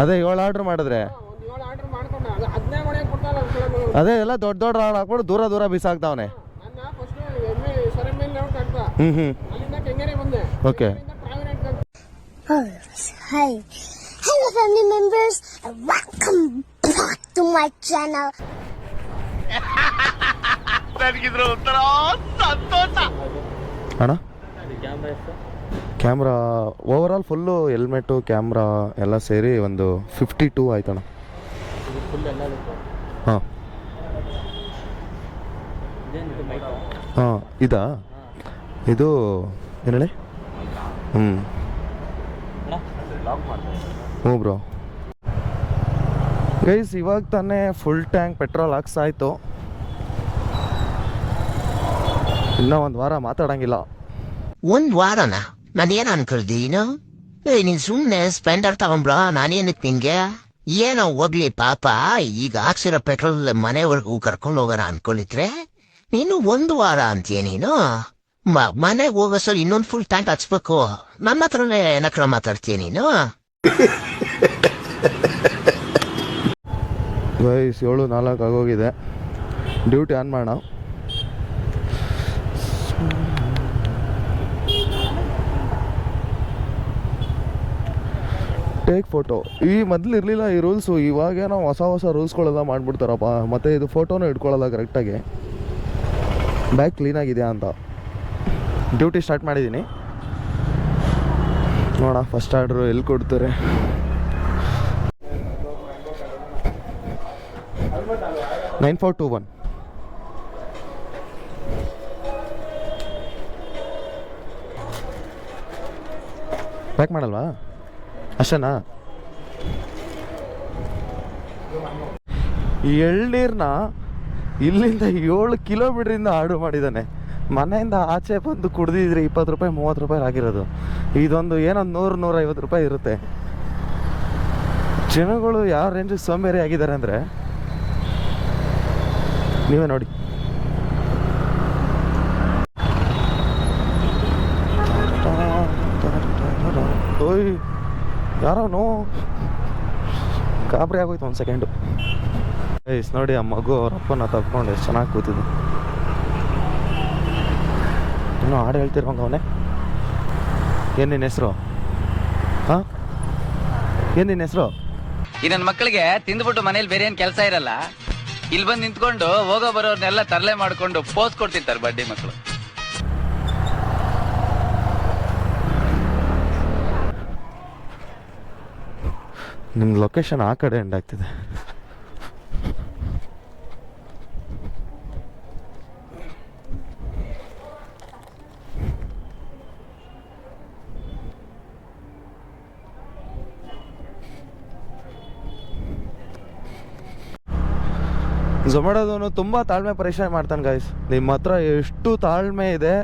ಅದೇ ಏಳು ಆರ್ಡ್ರ್ ಮಾಡಿದ್ರೆ. ಅದು ಎಲ್ಲ ದೊಡ್ಡ ದೊಡ್ಡ ರಾಡ್ ಹಾಕ್ಬಿಟ್ಟು ದೂರ ದೂರ ಬಿಸಾಕ್ತಾವನೆ ಹ್ಞೂ ಹ್ಞೂ okay hi back to my channel. ಅಣ್ಣ? Camera over all full helmet camera ಎಲ್ಲ ಸೇರಿ ಒಂದು ಫಿಫ್ಟಿ ಟೂ ಆಯ್ತಣ ಹಾಂ. ಹಾಂ ಇದಾ? ಇದು ಏನು ಹೇಳಿ? ಹ್ಞೂ ಹ್ಞೂ ಬ್ರೋ. ಗೈಸ್ ಇವಾಗ ತಾನೇ ಫುಲ್ ಟ್ಯಾಂಕ್ ಪೆಟ್ರೋಲ್ ಹಾಕ್ಸಾಯ್ತು. ಇನ್ನೂ ಒಂದು ವಾರ ಮಾತಾಡಂಗಿಲ್ಲ. ಒಂದು ವಾರನ? ನಾನೇನ್ ಅನ್ಕೊಳ್ದೀನು ನೀನ್ ಸುಮ್ಮನೆ ಸ್ಪೆಂಡರ್ ತಗೊಂಬ್ರ ನಾನೇನಕ್ ನಿನ್ಗೆ ಏನೋ ಹೋಗ್ಲಿ ಪಾಪ ಈಗ ಹಾಕ್ಸಿರೋ ಪೆಟ್ರೋಲ್ ಮನೆವರೆಗೂ ಕರ್ಕೊಂಡು ಹೋಗೋಣ ಅನ್ಕೊಳಿದ್ರೆ ನೀನು ಒಂದು ವಾರ ಅಂತೀಯ ನೀನು ಮನೆಗ್ ಹೋಗೋ ಸಲ ಇನ್ನೊಂದು ಫುಲ್ ಟ್ಯಾಂಕ್ ಹಚ್ಬೇಕು ನನ್ನ ಹತ್ರನೇ ಏನಕ್ರ ಮಾತಾಡ್ತೀಯ ನೀನು ವಯಸ್ಸು ಏಳು ನಾಲ್ಕು ಆಗೋಗಿದೆ ಡ್ಯೂಟಿ ಆನ್ ಮಾಡೋಣ ಟೇಕ್ ಫೋಟೋ ಈ ಮೊದಲು ಇರಲಿಲ್ಲ ಈ ರೂಲ್ಸು ಇವಾಗೇನೋ ಹೊಸ ಹೊಸ ರೂಲ್ಸ್ಗಳೆಲ್ಲ ಮಾಡಿಬಿಡ್ತಾರಪ್ಪ. ಮತ್ತು ಇದು ಫೋಟೋನೂ ಇಟ್ಕೊಳ್ಳಲ್ಲ ಕರೆಕ್ಟಾಗಿ ಬ್ಯಾಗ್ ಕ್ಲೀನಾಗಿದೆಯಾ ಅಂತ. ಡ್ಯೂಟಿ ಸ್ಟಾರ್ಟ್ ಮಾಡಿದ್ದೀನಿ ನೋಡ ಫಸ್ಟ್ ಆರ್ಡ್ರು ಎಲ್ಲಿ ಕೊಡ್ತಾರೆ. Nine four two one pack ಮಾಡಲ್ವಾ? ಅಷ್ಟೇನಾ ಎಳ್ನೀರನ್ನ ಇಲ್ಲಿಂದ ಏಳು ಕಿಲೋಮೀಟ್ರಿಂದ ಆರ್ಡರ್ ಮಾಡಿದ್ದಾನೆ. ಮನೆಯಿಂದ ಆಚೆ ಬಂದು ಕುಡ್ದಿದ್ರೆ ಇಪ್ಪತ್ತು ರೂಪಾಯಿ, ಮೂವತ್ತು ರೂಪಾಯಿ ಆಗಿರೋದು. ಇದೊಂದು ಏನೋ ನೂರು, ನೂರೈವತ್ತು ರೂಪಾಯಿ ಇರುತ್ತೆ. ಜನಗಳು ಯಾವ ರೇಂಜಿಗೆ ಸೋಂಬೇರಿ ಆಗಿದ್ದಾರೆ ಅಂದರೆ, ನೀವೇ ನೋಡಿ. ಓಯ್. ಯಾರೋನು ಗಾಬರಿ ಆಗೋಯ್ತು ಒಂದು ಸೆಕೆಂಡು ಐಸ್ ನೋಡಿ ಆ ಮಗು ಅವ್ರ ಅಪ್ಪನ ತಪ್ಕೊಂಡು ಎಷ್ಟು ಚೆನ್ನಾಗಿ ಕೂತಿದ್ದು ಇನ್ನೂ ಹಾಡು ಹೇಳ್ತಿರೋಂಗ ಅವನೇ. ಏನು ನಿನ್ನ ಹೆಸರು? ಹಾಂ? ಏನು ನಿನ್ನ ಹೆಸರು? ಈ ನನ್ನ ಮಕ್ಕಳಿಗೆ ತಿಂದ್ಬಿಟ್ಟು ಮನೇಲಿ ಬೇರೆ ಏನು ಕೆಲಸ ಇರಲ್ಲ. ಇಲ್ಲಿ ಬಂದು ನಿಂತ್ಕೊಂಡು ಹೋಗೋ ಬರೋರ್ನೆಲ್ಲ ತರಲೆ ಮಾಡಿಕೊಂಡು ಪೋಸ್ ಕೊಡ್ತಿರ್ತಾರೆ ಬಡ್ಡಿ ಮಕ್ಕಳು ನಿಮ್ಮ ಲೊಕೇಶನ್ ಆ ಕಡೆ ಎಂಡ್ ಆಗ್ತಿದೆ. ಝೊಮ್ಯಾಟೋದವನು ತುಂಬ ತಾಳ್ಮೆ ಪರೀಕ್ಷೆ ಮಾಡ್ತಾನೆ ಗಾಯ್ಸ್ ನಿಮ್ಮ ಹತ್ರ ಎಷ್ಟು ತಾಳ್ಮೆ ಇದೆ,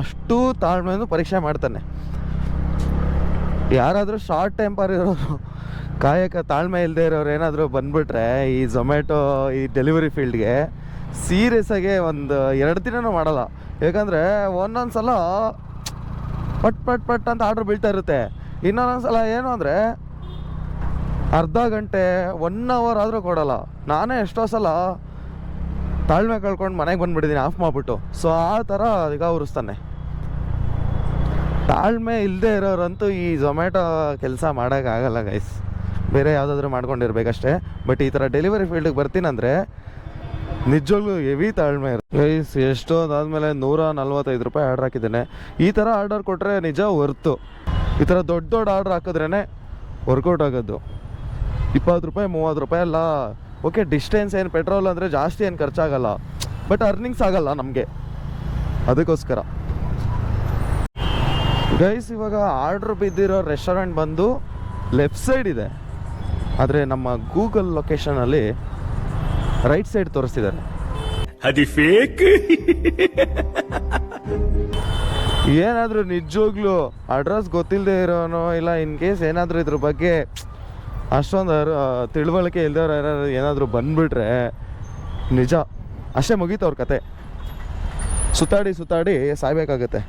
ಅಷ್ಟು ತಾಳ್ಮೆಯನ್ನು ಪರೀಕ್ಷೆ ಮಾಡ್ತಾನೆ. ಯಾರಾದರೂ ಶಾರ್ಟ್ ಟೆಂಪರ್ ಇರೋರು ಕಾಯಕ ತಾಳ್ಮೆ ಇಲ್ಲದೆ ಇರೋರು ಏನಾದರೂ ಬಂದ್ಬಿಟ್ರೆ ಈ ಝೊಮ್ಯಾಟೊ ಈ ಡೆಲಿವರಿ ಫೀಲ್ಡ್ಗೆ ಸೀರಿಯಸ್ ಆಗಿ ಒಂದು ಎರಡು ದಿನನೂ ಮಾಡಲ್ಲ. ಯಾಕಂದರೆ ಒಂದೊಂದು ಸಲ ಪಟ್ ಪಟ್ ಪಟ್ ಅಂತ ಆರ್ಡ್ರ್ ಬೀಳ್ತಾ ಇರುತ್ತೆ. ಇನ್ನೊಂದೊಂದು ಸಲ ಏನು ಅಂದರೆ ಅರ್ಧ ಗಂಟೆ ಒನ್ ಅವರ್ ಆದರೂ ಕೊಡಲ್ಲ. ನಾನೇ ಎಷ್ಟೋ ಸಲ ತಾಳ್ಮೆ ಕಳ್ಕೊಂಡು ಮನೆಗೆ ಬಂದ್ಬಿಟ್ಟಿದ್ದೀನಿ ಆಫ್ ಮಾಡಿಬಿಟ್ಟು. ಸೊ ಆ ಥರ ಈಗ ಉರಿಸ್ತಾನೆ. ತಾಳ್ಮೆ ಇಲ್ಲದೆ ಇರೋರಂತೂ ಈ ಝೊಮ್ಯಾಟೊ ಕೆಲಸ ಮಾಡೋಕ್ಕಾಗಲ್ಲ ಗೈಸ್ ಬೇರೆ ಯಾವುದಾದ್ರೂ ಮಾಡ್ಕೊಂಡಿರ್ಬೇಕಷ್ಟೇ. ಬಟ್ ಈ ಥರ ಡೆಲಿವರಿ ಫೀಲ್ಡಿಗೆ ಬರ್ತೀನಂದರೆ ನಿಜವಾಗ್ಲೂ ಹೆವಿ ತಾಳ್ಮೆ ಇರುತ್ತೆ. ಗೈಸ್ ಎಷ್ಟೋ ಅದಾದಮೇಲೆ ನೂರ ನಲ್ವತ್ತೈದು ರೂಪಾಯಿ ಆರ್ಡ್ರ್ ಹಾಕಿದ್ದೇನೆ. ಈ ಥರ ಆರ್ಡರ್ ಕೊಟ್ಟರೆ ನಿಜ ವರ್ತು ಈ ಥರ ದೊಡ್ಡ ದೊಡ್ಡ ಆರ್ಡ್ರ್ ಹಾಕಿದ್ರೇ ವರ್ಕೌಟ್ ಆಗೋದು. ಇಪ್ಪತ್ತು ರೂಪಾಯಿ, ಮೂವತ್ತು ರೂಪಾಯಿ ಅಲ್ಲ. ಓಕೆ ಡಿಸ್ಟೆನ್ಸ್ ಏನು ಪೆಟ್ರೋಲ್ ಅಂದರೆ ಜಾಸ್ತಿ ಏನು ಖರ್ಚಾಗಲ್ಲ. ಬಟ್ ಅರ್ನಿಂಗ್ಸ್ ಆಗಲ್ಲ ನಮಗೆ. ಅದಕ್ಕೋಸ್ಕರ. ಗೈಸ್ ಇವಾಗ ಆರ್ಡ್ರ್ ಬಿದ್ದಿರೋ ರೆಸ್ಟೋರೆಂಟ್ ಬಂದು ಲೆಫ್ಟ್ ಸೈಡ್ ಇದೆ. ಆದರೆ ನಮ್ಮ ಗೂಗಲ್ ಲೊಕೇಶನಲ್ಲಿ ರೈಟ್ ಸೈಡ್ ತೋರಿಸ್ತಿದ್ದಾರೆ. ಅದು ಫೇಕ್ ಏನಾದರೂ ನಿಜವಾಗ್ಲೂ ಅಡ್ರೆಸ್ ಗೊತ್ತಿಲ್ಲದೆ ಇರೋನೋ ಇಲ್ಲ ಇನ್ ಕೇಸ್ ಏನಾದರೂ ಇದ್ರ ಬಗ್ಗೆ ಅಷ್ಟೊಂದು ತಿಳುವಳಿಕೆ ಇಲ್ದವ್ರು ಯಾರು ಏನಾದರೂ ಬಂದ್ಬಿಟ್ರೆ ನಿಜ. ಅಷ್ಟೇ ಮುಗೀತು ಅವ್ರ ಕತೆ. ಸುತ್ತಾಡಿ ಸುತ್ತಾಡಿ ಸಾಯ್ಬೇಕಾಗತ್ತೆ.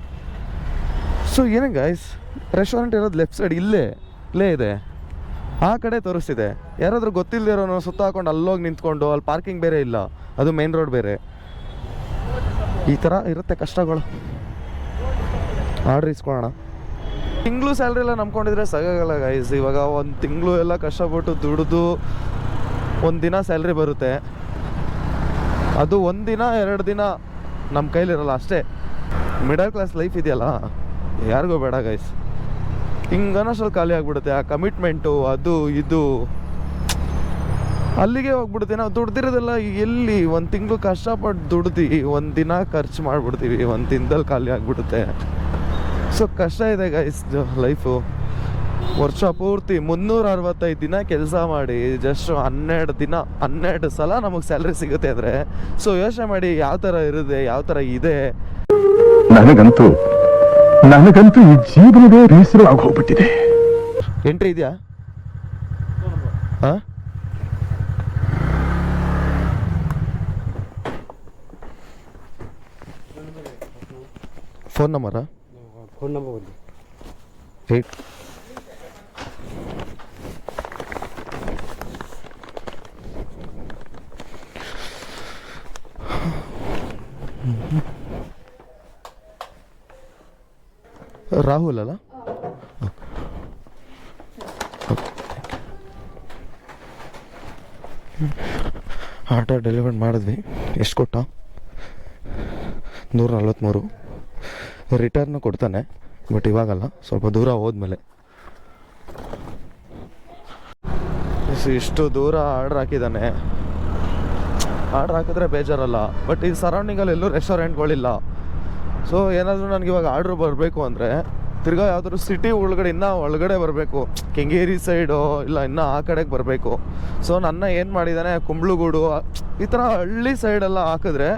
ಸೊ ಏನಂಗ ರೆಸ್ಟೋರೆಂಟ್ ಇರೋದು ಲೆಫ್ಟ್ ಸೈಡ್ ಇಲ್ಲೇ ಇಲ್ಲೇ ಇದೆ. ಆ ಕಡೆ ತೋರಿಸ್ತಿದೆ. ಯಾರಾದರೂ ಗೊತ್ತಿಲ್ಲದಿರೋನು ಸುತ್ತ ಹಾಕೊಂಡು ಅಲ್ಲೋಗಿ ನಿಂತ್ಕೊಂಡು, ಅಲ್ಲಿ ಪಾರ್ಕಿಂಗ್ ಬೇರೆ ಇಲ್ಲ. ಅದು ಮೇನ್ ರೋಡ್ ಬೇರೆ. ಈ ಥರ ಇರುತ್ತೆ ಕಷ್ಟಗಳು. ಆರ್ಡ್ರ್ ಇಸ್ಕೊಳ್ಳೋಣ. ತಿಂಗಳು ಸ್ಯಾಲ್ರಿ ಎಲ್ಲ ನಂಬ್ಕೊಂಡಿದ್ರೆ ಸಾಕಾಗಲ್ಲ ಗೈಸ್ ಇವಾಗ ಒಂದು ತಿಂಗಳು ಎಲ್ಲ ಕಷ್ಟಪಟ್ಟು ದುಡಿದು ಒಂದು ದಿನ ಸ್ಯಾಲ್ರಿ ಬರುತ್ತೆ. ಅದು ಒಂದು ದಿನ, ಎರಡು ದಿನ ನಮ್ಮ ಕೈಲಿರಲ್ಲ ಅಷ್ಟೇ. ಮಿಡಲ್ ಕ್ಲಾಸ್ ಲೈಫ್ ಇದೆಯಲ್ಲ? ಯಾರಿಗೂ ಬೇಡ ಗೈಸ್ ಹಿಂಗೆ ಅನ್ನೋಷ್ಟ್ರಲ್ಲಿ ಖಾಲಿ ಆಗಿಬಿಡುತ್ತೆ. ಆ ಕಮಿಟ್ಮೆಂಟು ಅದು, ಇದು. ಅಲ್ಲಿಗೆ ಹೋಗ್ಬಿಡುತ್ತೆ. ನಾವು ದುಡ್ದಿರೋದೆಲ್ಲ ಎಲ್ಲಿ? ಒಂದು ತಿಂಗಳು ಕಷ್ಟಪಟ್ಟು ದುಡ್ದು ಒಂದು ದಿನ ಖರ್ಚು ಮಾಡಿಬಿಡ್ತೀವಿ. ಒಂದು ದಿನದಲ್ಲಿ ಖಾಲಿ ಆಗಿಬಿಡುತ್ತೆ. ಸೊ ಕಷ್ಟ ಇದೆ ಗೈಸ್ ಲೈಫು ವರ್ಷ ಪೂರ್ತಿ ಮುನ್ನೂರ ಅರವತ್ತೈದು ದಿನ ಕೆಲಸ ಮಾಡಿ ಜಸ್ಟ್ ಹನ್ನೆರಡು ದಿನ, ಹನ್ನೆರಡು ಸಲ ನಮಗೆ ಸ್ಯಾಲ್ರಿ ಸಿಗುತ್ತೆ ಅಂದರೆ ಸೊ ಯೋಚನೆ ಮಾಡಿ ಯಾವ ಥರ ಇರುತ್ತೆ, ಯಾವ ಥರ ಇದೆ? ನನಗಂತೂ ನನಗಂತೂ ಈ ಜೀವನವೇ ಬೇಸರ ಹೋಗ್ಬಿಟ್ಟಿದೆ. ಎಂಟ್ರಿ ಇದೆಯಾ? ಹಾಂ ಫೋನ್ ನಂಬರಾ? ಫೋನ್ ನಂಬರ್ ಒಂದು ರಾಹುಲ್ ಅಲ್ಲ? ಆಟೋ ಡೆಲಿವರ್ ಮಾಡಿದ್ವಿ. ಎಷ್ಟು ಕೊಟ್ಟ? ನೂರ ನಲ್ವತ್ತ್ಮೂರು ರಿಟರ್ನು ಕೊಡ್ತಾನೆ ಬಟ್ ಇವಾಗಲ್ಲ. ಸ್ವಲ್ಪ ದೂರ ಹೋದ್ಮೇಲೆ. ಇಷ್ಟು ದೂರ ಆರ್ಡ್ರ್ ಹಾಕಿದ್ದಾನೆ. ಆರ್ಡ್ರ್ ಹಾಕಿದ್ರೆ ಬೇಜಾರಲ್ಲ. ಬಟ್ ಈ ಸರೌಂಡಿಂಗಲ್ಲಿ ಎಲ್ಲೂ ರೆಸ್ಟೋರೆಂಟ್ಗಳಿಲ್ಲ ಸೊ ಏನಾದರೂ ನನಗೆ ಇವಾಗ ಆರ್ಡ್ರ್ ಬರಬೇಕು ಅಂದರೆ ತಿರ್ಗಾ ಯಾವ್ದಾದ್ರು ಸಿಟಿ ಒಳಗಡೆ ಇನ್ನೂ ಒಳಗಡೆ ಬರಬೇಕು. ಕೆಂಗೇರಿ ಸೈಡು ಇಲ್ಲ ಇನ್ನೂ ಆ ಕಡೆಗೆ ಬರಬೇಕು. ಸೊ ನನ್ನ ಏನು ಮಾಡಿದ್ದಾನೆ ಕುಂಬ್ಳುಗೂಡು ಈ ಥರ ಹಳ್ಳಿ ಸೈಡೆಲ್ಲ ಹಾಕಿದ್ರೆ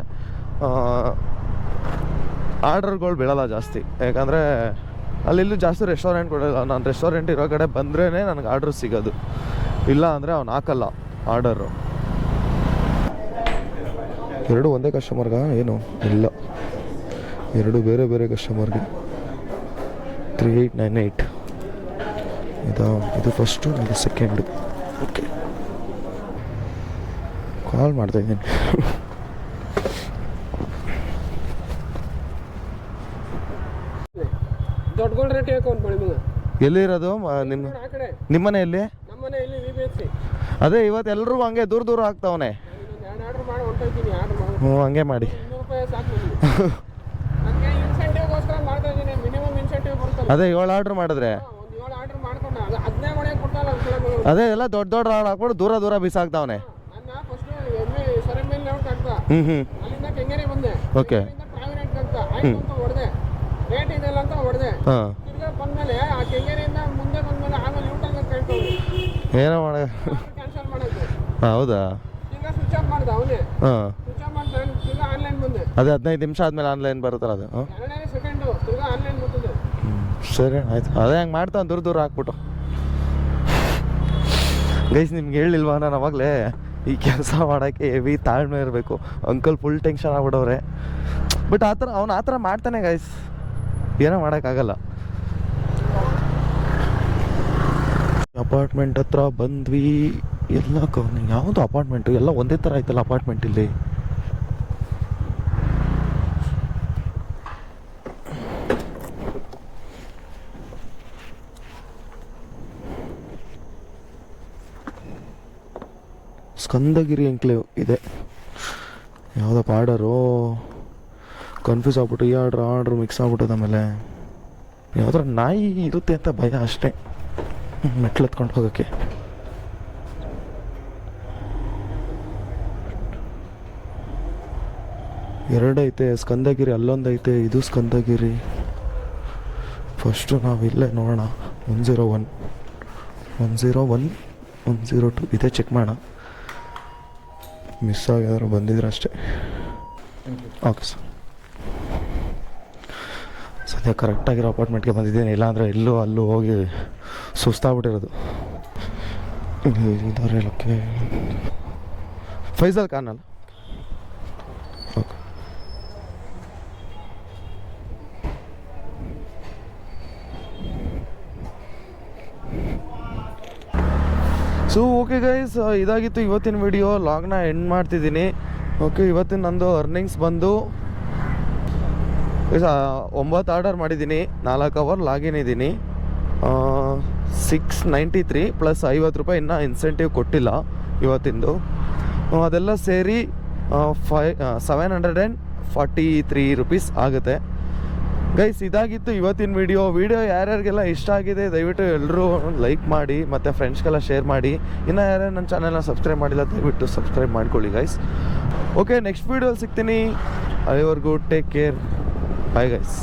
ಆರ್ಡರ್ಗಳು ಬೀಳಲ್ಲ ಜಾಸ್ತಿ. ಯಾಕಂದರೆ ಅಲ್ಲಿಲ್ಲೂ ಜಾಸ್ತಿ ರೆಸ್ಟೋರೆಂಟ್ ಕೊಡೋಲ್ಲ ನಾನು ರೆಸ್ಟೋರೆಂಟ್ ಇರೋ ಕಡೆ ಬಂದ್ರೇ ನನಗೆ ಆರ್ಡ್ರ್ ಸಿಗೋದು. ಇಲ್ಲ ಅಂದರೆ ಅವ್ನು ಹಾಕಲ್ಲ ಆರ್ಡರು ಎರಡು ಒಂದೇ ಕಸ್ಟಮರ್ಗ ಏನು? ಇಲ್ಲ. ಎರಡು ಬೇರೆ ಬೇರೆ ಕಸ್ಟಮರ್ಗೆ ತ್ರೀ ಏಯ್ಟ್ ನೈನ್ ಏಯ್ಟ್ ಇದಾ ಇದು ಫಸ್ಟು ಇದು ಸೆಕೆಂಡು ಓಕೆ ಕಾಲ್ ಮಾಡ್ತಾಯಿದ್ದೀನಿ ಎಲ್ಲಿರೋದು ನಿಮ್ಮ ನಿಮ್ಮನೆ ಎಲ್ಲಿ ಅದೇ ಇವತ್ತು ಎಲ್ಲರೂ ಹಂಗೆ ದೂರ ದೂರ ಆಗ್ತಾವನೆ. ಹ್ಞೂ ಹಂಗೆ ಮಾಡಿ ಇನ್ನೂರು ರೂಪಾಯಿ ಸಾಕು ನನಗೆ ನನಗೆ ಇನ್ಸೆಂಟಿವ್ಗೋಸ್ಕರ ಮಾಡ್ತಾ ಇದ್ದೀನಿ ಮಿನಿಮಮ್ ಇನ್ಸೆಂಟಿವ್ ಬರುತ್ತಲ್ಲ ಅದೇ ಏಳು ಆರ್ಡ್ರ್ ಮಾಡಿದ್ರೆ. ಅದು ಎಲ್ಲ ದೊಡ್ಡ ದೊಡ್ಡ ಆರ್ಡರ್ ಹಾಕೊಂಡು ದೂರ ದೂರ ಬಿಸಾಕ್ತಾವನೆ ಹ್ಞೂ ಬಂದೆ. ಓಕೆ. ಏನೋ ಮಾಡ ಹೌದಾ? ಅದೇ ಹದಿನೈದು ನಿಮಿಷ ಆದ್ಮೇಲೆ ಆನ್ಲೈನ್ ಬರುತ್ತಲ್ಲ ಅದು. ಸರಿ ಆಯ್ತು. ಅದೇ ಹಂಗೆ ಮಾಡ್ತಾನೆ ದೂರ ದೂರ ಹಾಕ್ಬಿಟ್ಟು. ಗೈಸ್ ನಿಮ್ಗೆ ಹೇಳಿಲ್ವಾ ನಾನು ಅವಾಗಲೇ ಈ ಕೆಲಸ ಮಾಡೋಕ್ಕೆ ಹೆವಿ ತಾಳ್ಮೆ ಇರಬೇಕು. ಅಂಕಲ್ ಫುಲ್ ಟೆನ್ಷನ್ ಆಗ್ಬಿಡವ್ರೆ ಬಟ್ ಆ ಥರ, ಅವ್ನು ಆ ಥರ ಮಾಡ್ತಾನೆ ಗೈಸ್ ಏನೋ ಮಾಡೋಕ್ಕಾಗಲ್ಲ. ಅಪಾರ್ಟ್ಮೆಂಟ್ ಹತ್ರ ಬಂದ್ವಿ. ಎಲ್ಲ ಯಾವುದು ಅಪಾರ್ಟ್ಮೆಂಟು ಎಲ್ಲ ಒಂದೇ ಥರ ಆಯ್ತಲ್ಲ ಅಪಾರ್ಟ್ಮೆಂಟ್ ಇಲ್ಲಿ? ಸ್ಕಂದಗಿರಿ ಎಂಕ್ಲೇವ್ ಇದೆ. ಯಾವುದಪ್ಪ ಆರ್ಡರು ಕನ್ಫ್ಯೂಸ್ ಆಗ್ಬಿಟ್ಟು, ಈ ಆರ್ಡ್ರ್ ಆರ್ಡ್ರ್ ಮಿಕ್ಸ್ ಆಗ್ಬಿಟ್ಟದ ಆಮೇಲೆ ಯಾವ್ದಾರ ನಾಯಿ ಇರುತ್ತೆ ಅಂತ ಭಯ ಅಷ್ಟೇ. ಮೆಟ್ಲು ಹತ್ಕೊಂಡು ಹೋಗೋಕ್ಕೆ. ಎರಡೈತೆ, ಸ್ಕಂದಗಿರಿ, ಅಲ್ಲೊಂದೈತೆ, ಇದು ಸ್ಕಂದಗಿರಿ. ಫಸ್ಟು ನಾವು ಇಲ್ಲೇ ನೋಡೋಣ. One zero one. One zero one one zero two. ಇದೇ ಚೆಕ್ ಮಾಡೋಣ. ಮಿಸ್ ಆಗಿದ್ರು ಬಂದಿದ್ರೆ ಅಷ್ಟೇ. ಓಕೆ ಸರ್ ಸದ್ಯ ಕರೆಕ್ಟಾಗಿರೋ ಅಪಾರ್ಟ್ಮೆಂಟ್ಗೆ ಬಂದಿದ್ದೀನಿ. ಇಲ್ಲಾಂದರೆ ಎಲ್ಲೂ ಅಲ್ಲೂ ಹೋಗಿ ಸುಸ್ತಾಗ್ಬಿಟ್ಟಿರೋದು. ಲಕ್ಕೆ ಫೈಜಲ್ ಖಾನ್ ಅಲ್ಲ? ಸೊ ಓಕೆ ಗೈಸ್ ಇದಾಗಿತ್ತು ಇವತ್ತಿನ ವಿಡಿಯೋ ಲಾಗ್ನ ಎಂಡ್ ಮಾಡ್ತಿದ್ದೀನಿ. ಓಕೆ ಇವತ್ತಿನ ನಂದು ಅರ್ನಿಂಗ್ಸ್ ಬಂದು ಒಂಬತ್ತು ಆರ್ಡರ್ ಮಾಡಿದ್ದೀನಿ. ನಾಲ್ಕು ಅವರ್ ಲಾಗಿನ್ ಇದ್ದೀನಿ. ಸಿಕ್ಸ್ ನೈಂಟಿ ತ್ರೀ ಪ್ಲಸ್ ಐವತ್ತು ರೂಪಾಯಿ ಇನ್ನೂ ಇನ್ಸೆಂಟಿವ್ ಕೊಟ್ಟಿಲ್ಲ ಇವತ್ತಿಂದು. ಅದೆಲ್ಲ ಸೇರಿ five seven hundred and forty three rupees ಆಗುತ್ತೆ. ಗೈಸ್ ಇದಾಗಿತ್ತು ಇವತ್ತಿನ ವಿಡಿಯೋ ವಿಡಿಯೋ ಯಾರ್ಯಾರಿಗೆಲ್ಲ ಇಷ್ಟ ಆಗಿದೆ, ದಯವಿಟ್ಟು ಎಲ್ಲರೂ ಲೈಕ್ ಮಾಡಿ, ಮತ್ತು ಫ್ರೆಂಡ್ಸ್ಗೆಲ್ಲ ಶೇರ್ ಮಾಡಿ. ಇನ್ನು ಯಾರ್ಯಾರು ನನ್ನ ಚಾನಲ್ನ ಸಬ್ಸ್ಕ್ರೈಬ್ ಮಾಡಿಲ್ಲ, ದಯವಿಟ್ಟು ಸಬ್ಸ್ಕ್ರೈಬ್ ಮಾಡ್ಕೊಳ್ಳಿ ಗೈಸ್ ಓಕೆ ನೆಕ್ಸ್ಟ್ ವೀಡಿಯೋಲಿ ಸಿಗ್ತೀನಿ. ಅಲ್ಲಿವರೆಗೂ ಟೇಕ್ ಕೇರ್ ಬಾಯ್ ಗೈಸ್